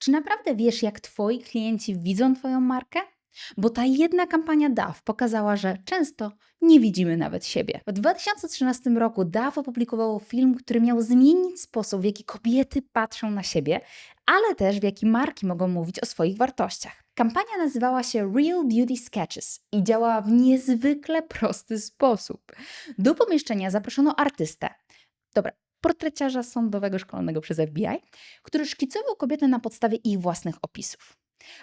Czy naprawdę wiesz, jak Twoi klienci widzą Twoją markę? Bo ta jedna kampania DAW pokazała, że często nie widzimy nawet siebie. W 2013 roku DAW opublikowało film, który miał zmienić sposób, w jaki kobiety patrzą na siebie, ale też w jaki marki mogą mówić o swoich wartościach. Kampania nazywała się Real Beauty Sketches i działała w niezwykle prosty sposób. Do pomieszczenia zaproszono artystę. Dobra, portreciarza sądowego szkolonego przez FBI, który szkicował kobiety na podstawie ich własnych opisów.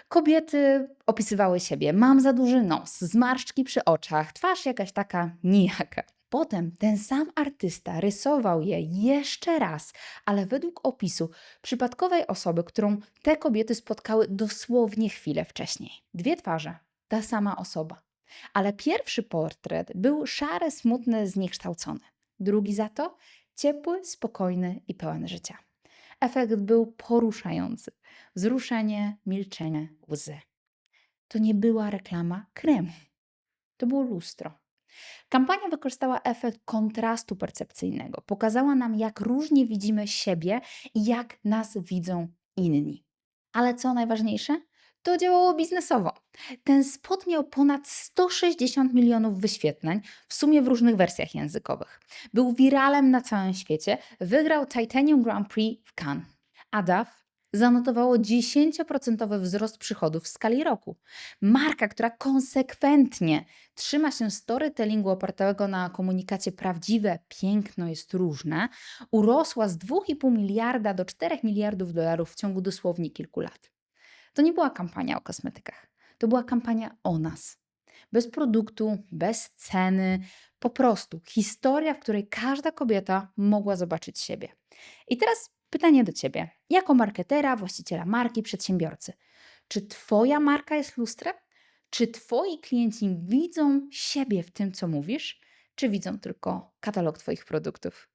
Kobiety opisywały siebie: mam za duży nos, zmarszczki przy oczach, twarz jakaś taka nijaka. Potem ten sam artysta rysował je jeszcze raz, ale według opisu przypadkowej osoby, którą te kobiety spotkały dosłownie chwilę wcześniej. Dwie twarze, ta sama osoba. Ale pierwszy portret był szary, smutny, zniekształcony. Drugi za to ciepły, spokojny i pełen życia. Efekt był poruszający. Wzruszenie, milczenie, łzy. To nie była reklama kremu. To było lustro. Kampania wykorzystała efekt kontrastu percepcyjnego. Pokazała nam, jak różnie widzimy siebie i jak nas widzą inni. Ale co najważniejsze? To działało biznesowo. Ten spot miał ponad 160 milionów wyświetleń, w sumie w różnych wersjach językowych. Był wiralem na całym świecie, wygrał Titanium Grand Prix w Cannes. A DAF zanotowało 10% wzrost przychodów w skali roku. Marka, która konsekwentnie trzyma się storytellingu opartego na komunikacie prawdziwe, piękno jest różne, urosła z 2,5 miliarda do 4 miliardów dolarów w ciągu dosłownie kilku lat. To nie była kampania o kosmetykach, to była kampania o nas. Bez produktu, bez ceny, po prostu historia, w której każda kobieta mogła zobaczyć siebie. I teraz pytanie do ciebie, jako marketera, właściciela marki, przedsiębiorcy. Czy Twoja marka jest lustrem? Czy Twoi klienci widzą siebie w tym, co mówisz, czy widzą tylko katalog Twoich produktów?